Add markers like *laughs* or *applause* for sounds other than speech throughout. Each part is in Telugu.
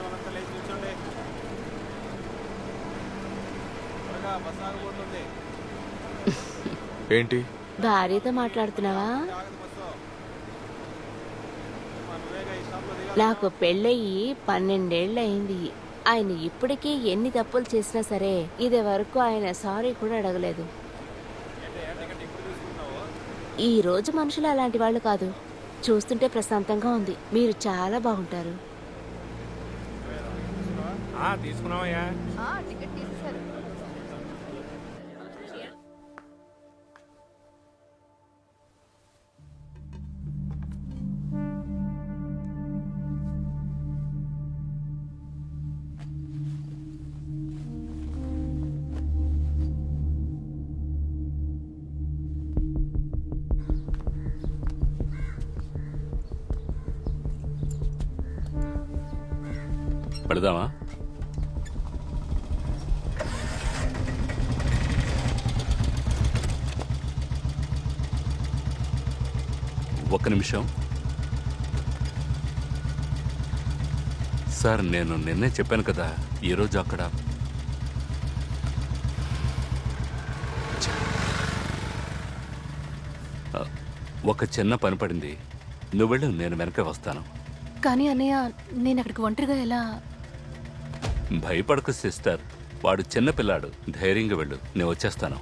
వాళ్ళంతా లేచి కూర్చోండి త్వరగా బస్ ఆగబోతుంది ఏంటి? భార్యతో మాట్లాడుతున్నావా? నాకు పెళ్ళయి పన్నెండేళ్ళు అయింది ఆయన ఇప్పటికీ ఎన్ని తప్పులు చేసినా సరే ఇది వరకు ఆయన సారీ కూడా అడగలేదు. ఈ రోజు మనుషులు అలాంటి వాళ్ళు కాదు. చూస్తుంటే ప్రశాంతంగా ఉంది. మీరు చాలా బాగుంటారు. తీసుకున్నావయ్యా. పెడదామా? ఒక్క నిమిషం. సార్ నేను నిన్నే చెప్పాను కదా ఈరోజు అక్కడ. ఒక చిన్న పని పడింది. నువ్వు వెళ్ళు నేను వెనక వస్తాను. కానీ అన్నయ్య నేను అక్కడికి ఒంటరిగా ఎలా? భయపడకు సిస్టర్. వాడు చిన్న పిల్లాడు. ధైర్యంగా వెళ్ళు నేను వచ్చేస్తాను.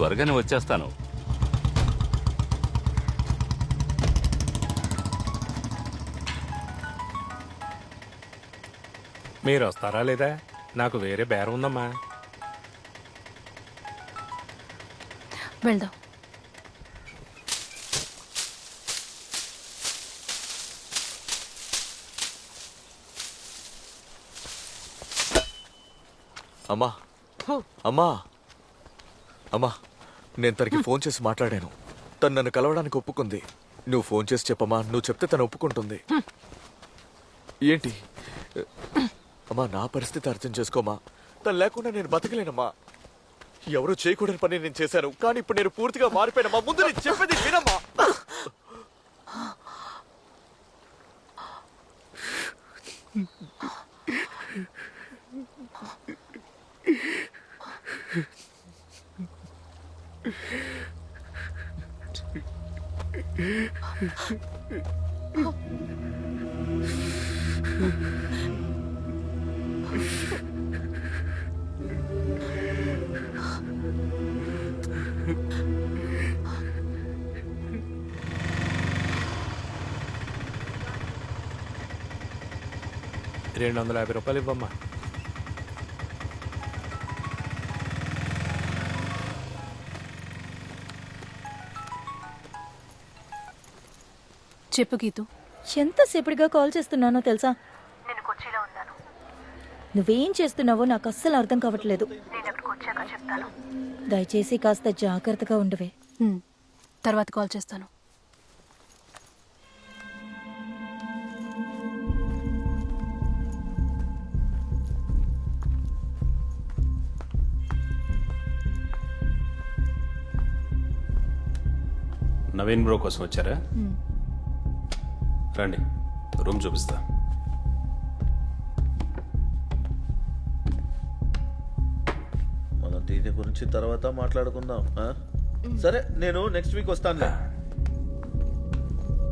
త్వరగానే వచ్చేస్తాను. మీరు వస్తారా లేదా? నాకు వేరే బేరం ఉందమ్మా. వెళ్దాం. అమ్మా. అమ్మా. అమ్మా. నేను తనకి ఫోన్ చేసి మాట్లాడాను. తను నన్ను కలవడానికి ఒప్పుకుంది. నువ్వు ఫోన్ చేసి చెప్పమ్మా నువ్వు చెప్తే తను ఒప్పుకుంటుంది. ఏంటి? అమ్మా నా పరిస్థితి అర్థం చేసుకోమా? తను లేకుండా నేను బతకలేనమ్మా. ఎవరు చేయకూడని పని నేను చేశాను కానీ ఇప్పుడు నేను పూర్తిగా మారిపోయినమ్మా. ముందు నేను చెప్పేది వినమ్మా. రెండు వందల యాభై రూపాయలు ఇవ్వమ్మా. చెప్పు గీతు. ఎంతసేపటిగా కాల్ చేస్తున్నానో తెలుసా? నువ్వేం చేస్తున్నావో నాకు అస్సలు అర్థం కావట్లేదు. దయచేసి కాస్త జాగ్రత్తగా ఉండవే. తర్వాత కాల్ చేస్తాను. నవీన్ బ్రో కోసం వచ్చారా? రండి రూమ్ చూపిస్తా. మనం దీని గురించి తర్వాత మాట్లాడుకుందాం ఆ? సరే నేను నెక్స్ట్ వీక్ వస్తానులే.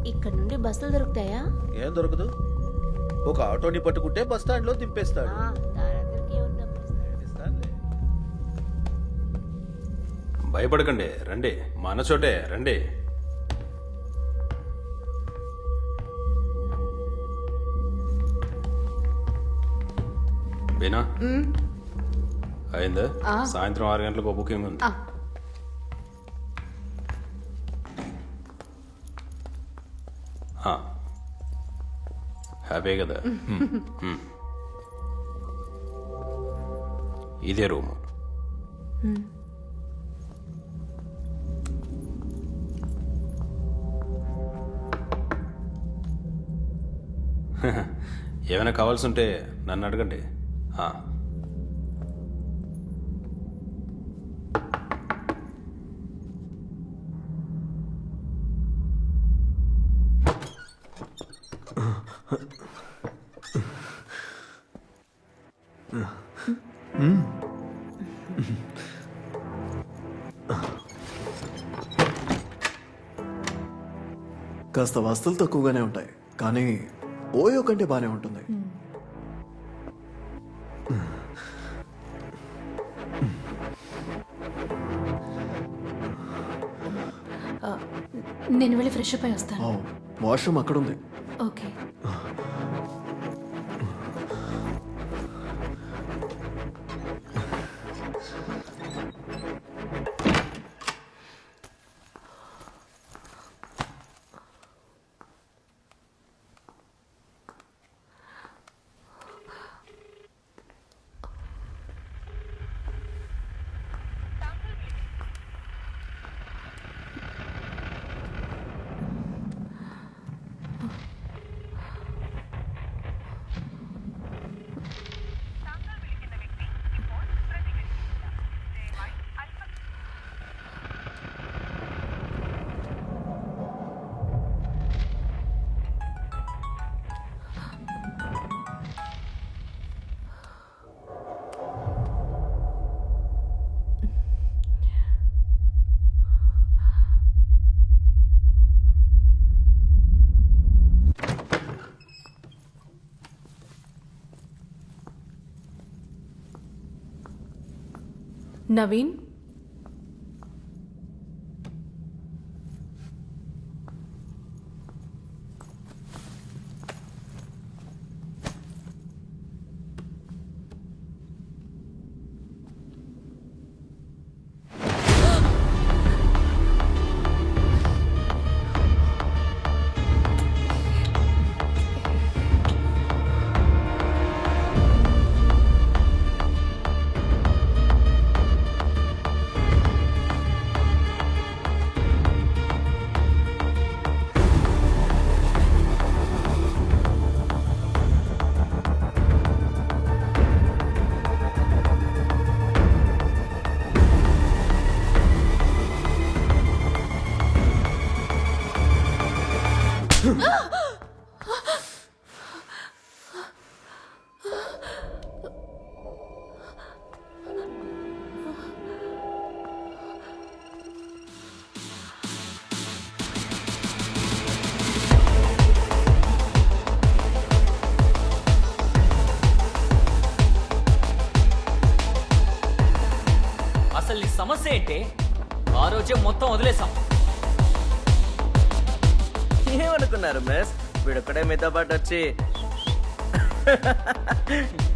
ఇక్కడ నుండి బస్సులు దొరుకుతాయా? ఏం దొరకదు. ఒక ఆటోని పట్టుకుంటే బస్ స్టాండ్లో దింపేస్తాడు. ఆ, ఇస్తానులే. భయపడకండి రండి మన చోటే రండి. బీనా అయిందా? సాయంత్రం ఆరు గంటలకు బుకింగ్ ఉంది. హ్యాపీ కదా. ఇదే రూము. *laughs* ఏమైనా కావాల్సి ఉంటే నన్ను అడగండి. కాస్త వస్తువులు తక్కువగానే ఉంటాయి కానీ ఓయో కంటే బాగానే ఉంటుంది. నేను వెళ్ళి ఫ్రెష్ అప్ అయి వస్తాను. వాష్రూమ్ అక్కడ ఉంది ఓకే. నవీన్ ఏంటి? ఆ రోజే మొత్తం వదిలేసాం ఏమనుకున్నారు మిస్? వీడొక్కడే మీతో పాటు వచ్చి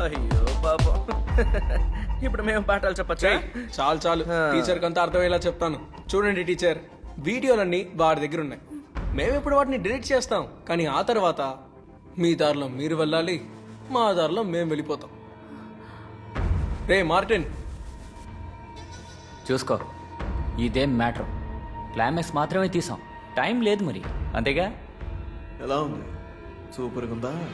అయ్యో పాపం. ఇప్పుడు మేము పాఠాలు చెప్పచ్చా? చాలు చాలు. టీచర్ కంతా అర్థమయ్యేలా చెప్తాను. చూడండి టీచర్. వీడియోలన్నీ వాడి దగ్గర ఉన్నాయి మేము ఇప్పుడు వాటిని డిలీట్ చేస్తాం. కానీ ఆ తర్వాత మీ దారిలో మీరు వెళ్ళాలి మా దారిలో మేము వెళ్ళిపోతాం. రే మార్టిన్ చూసుకో. ఇదేం మ్యాటర్. క్లైమాక్స్ మాత్రమే తీసాం. టైం లేదు మరి. అంతేగా? ఎలా ఉంది? సూపర్గా ఉందా?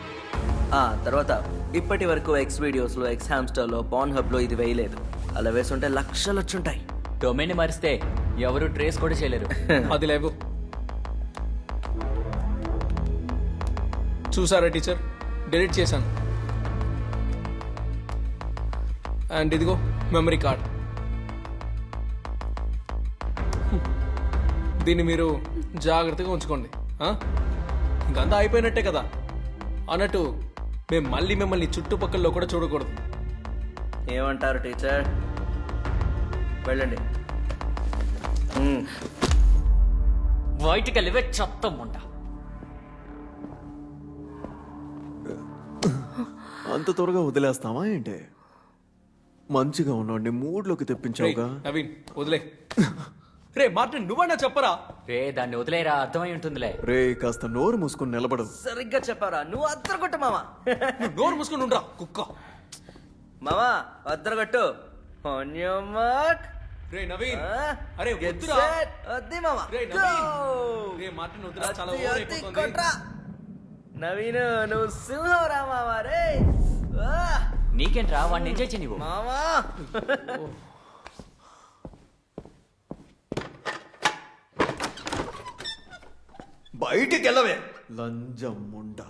ఆ తర్వాత ఇప్పటి వరకు ఎక్స్ వీడియోస్లో ఎక్స్లో పాన్ హబ్లో ఇది వేయలేదు. అలా వేసుంటే లక్షలు వచ్చుంటాయి. డొమైన్ మారిస్తే ఎవరు ట్రేస్ కూడా చేయలేరు. *laughs* అది లేవు. చూసారా టీచర్ డిలీట్ చేశాను. అండ్ ఇదిగో మెమరీ కార్డ్ దీన్ని మీరు జాగ్రత్తగా ఉంచుకోండి? ఇంకంతా అయిపోయినట్టే కదా. అన్నట్టు మేము మళ్ళీ మిమ్మల్ని చుట్టుపక్కల కూడా చూడకూడదు. ఏమంటారు టీచర్? వెళ్ళండి. బయటికి వెళ్ళివే చెత్త ముండ. అంత త్వరగా వదిలేస్తావా ఏంటి? మంచిగా ఉన్నాండి మూడ్లోకి తెప్పించావుగా. నవీన్ వదిలే. రే మార్టిన్ నువ్వన్నా చెప్పరా? రే దాన్ని వదిలేరా అర్థమై ఉంటుందిలే. రే కాస్త నోరు మూసుకొని నిలబడు. సరిగ్గా చెప్పారా? నువ్వు అద్దరగొట్టు మామా. నువ్వు నోరు మూసుకొని ఉండరా కుక్క. మామా అద్దరగొట్టు. రే నవీన్. ఆ? అరే వద్దురా. వద్ది మామా. రే. నవీన్. రే మార్టిన్ వద్దురా చాలా ఓవర్ అయిపోతుంది. నవీన్ నువ్వు సింహం రా? మామా రే ఆ, నీకేంట్రా వాడిని ఎంజాయ్ చేయనివ్వు. మామా. బయటికి వెళ్ళవే లంజం ముండా